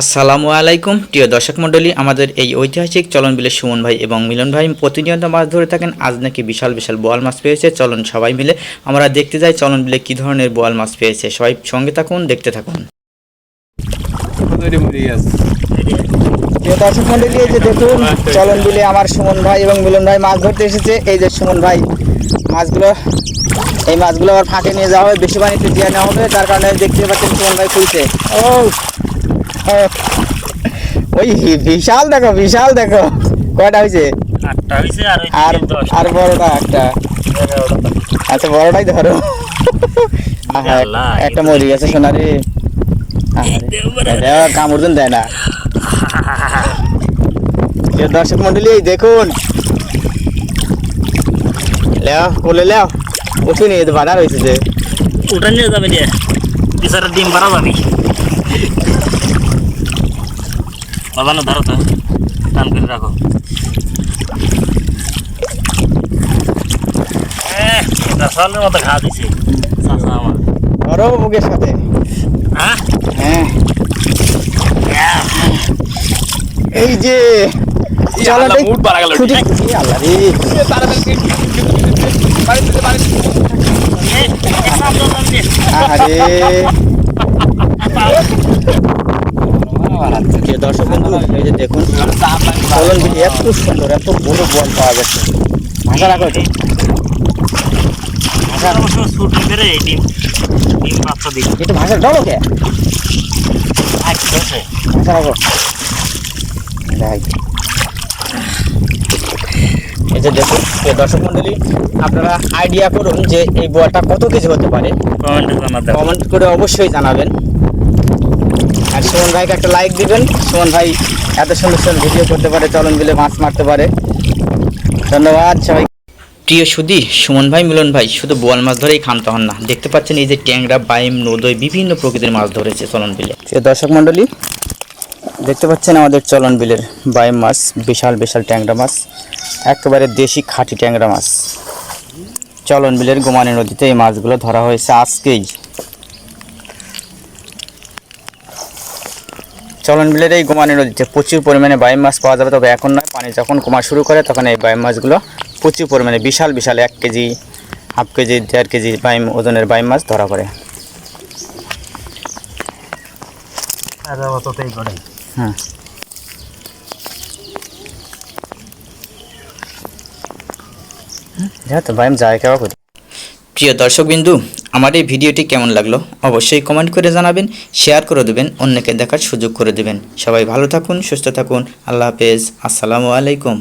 আসসালামু আলাইকুম। প্রিয় দর্শক মণ্ডলী আমাদের এই ঐতিহাসিক চলন বিলে সুমন ভাই এবং মিলন ভাই প্রতিনিয়ত মাছ ধরে থাকেন। আজ নাকি বিশাল বিশাল বোয়াল মাছ পেয়েছে। চলন সবাই মিলে আমরা দেখতে যাই চলন বিলে কী ধরনের বোয়াল মাছ পেয়েছে। সবাই সঙ্গে থাকুন দেখতে থাকুন। প্রিয় দর্শক মন্ডলী এই যে দেখুন চলন বিলে আমার সুমন ভাই এবং মিলন ভাই মাছ ধরতে এসেছে। এই যে সুমন ভাই মাছগুলো এই মাছগুলো আবার ফাঁকে নিয়ে যাওয়া হবে বেশি পানিতে দিয়ে নেওয়া হবে। তার কারণে দেখতে পাচ্ছেন সুমন ভাই খুলছে। ও, ওই বিশাল দেখো বিশাল দেখো। কয়টা হয়েছে আর আর আর বড়টা একটা। আচ্ছা বড়টাই ধরো। একটা মরি গেছে সোনারি কামড় দেয় না। দর্শক মন্ডলী এই দেখুন। লেও কোলে লেও। উঠুনি এই তো বাধা রয়েছে যে। ওটা নিয়ে যাবে দিয়ে বিচারের ডিম বাড়া যাবি। বাজানো ধরো তো টান করে রাখো। সলের মতো ঘা দিছে। আমার। ধরো সাথে। হ্যাঁ? হ্যাঁ। এই যে মুড গেল। আল্লাহ রে। আরে প্রিয় দর্শক বন্ধু এই যে দেখুন চলন বিলি এত সুন্দর এত বড় বল পাওয়া গেছে। ভাষা রাখো তো একটু ভাষা ডলো কে? ভাষা রাখো। এই যে দেখুন দর্শক মন্ডলী আপনারা আইডিয়া করুন যে এই বলটা কত কেজি হতে পারে। কমেন্ট করে অবশ্যই জানাবেন। আর সুমন ভাইকে একটা লাইক দিবেন। সুমন ভাই এত সুন্দর সুন্দর ভিডিও করতে পারে চলন বিলে মাছ মারতে পারে। ধন্যবাদ সবাই। প্রিয় সুদী সুমন ভাই মিলন ভাই শুধু বোয়াল মাছ ধরেই ক্ষান্ত হন না। দেখতে পাচ্ছেন এই যে ট্যাংরা বাইম নদয় বিভিন্ন প্রকৃতির মাছ ধরেছে চলন বিলে। দর্শক মণ্ডলী দেখতে পাচ্ছেন আমাদের চলন বিলের বাইম মাছ বিশাল বিশাল ট্যাংরা মাছ একেবারে দেশি খাঁটি ট্যাংরা মাছ। চলন বিলের গোমানি নদীতে এই মাছগুলো ধরা হয়েছে আজকেই। চলন বিলের এই গোমানি নদীতে প্রচুর পরিমাণে বাইম মাছ পাওয়া যাবে তবে এখন নয়। পানি যখন কমা শুরু করে তখন এই বাইম মাছগুলো প্রচুর পরিমাণে বিশাল বিশাল এক কেজি হাফ কেজি দেড় কেজি বাইম ওজনের বাইম মাছ ধরা পড়ে। হুম। যা তো বাইম যায় কেবা কোথায় প্রিয় দর্শকবিন্দু, আমার এই ভিডিওটি কেমন লাগল অবশ্যই কমেন্ট করে জানাবেন শেয়ার করে দেবেন, অন্যকে দেখার সুযোগ করে দেবেন। সবাই ভালো থাকুন, সুস্থ থাকুন, আল্লাহ হাফেজ, আসসালামু আলাইকুম।